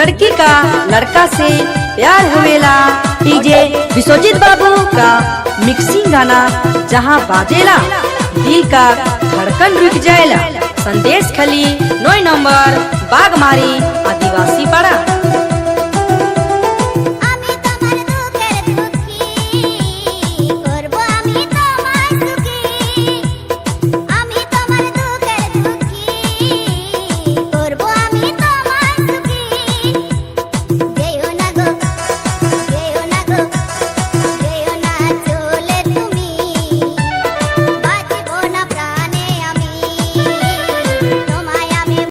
लड़की का लड़का से प्यार हुएला डीजे विश्वजीत बाबू का मिक्सिंग गाना, जहाँ बाजेला दिल का धड़कन रुक जाएला। संदेश खली, नौ नंबर, बागमारी, आदिवासी।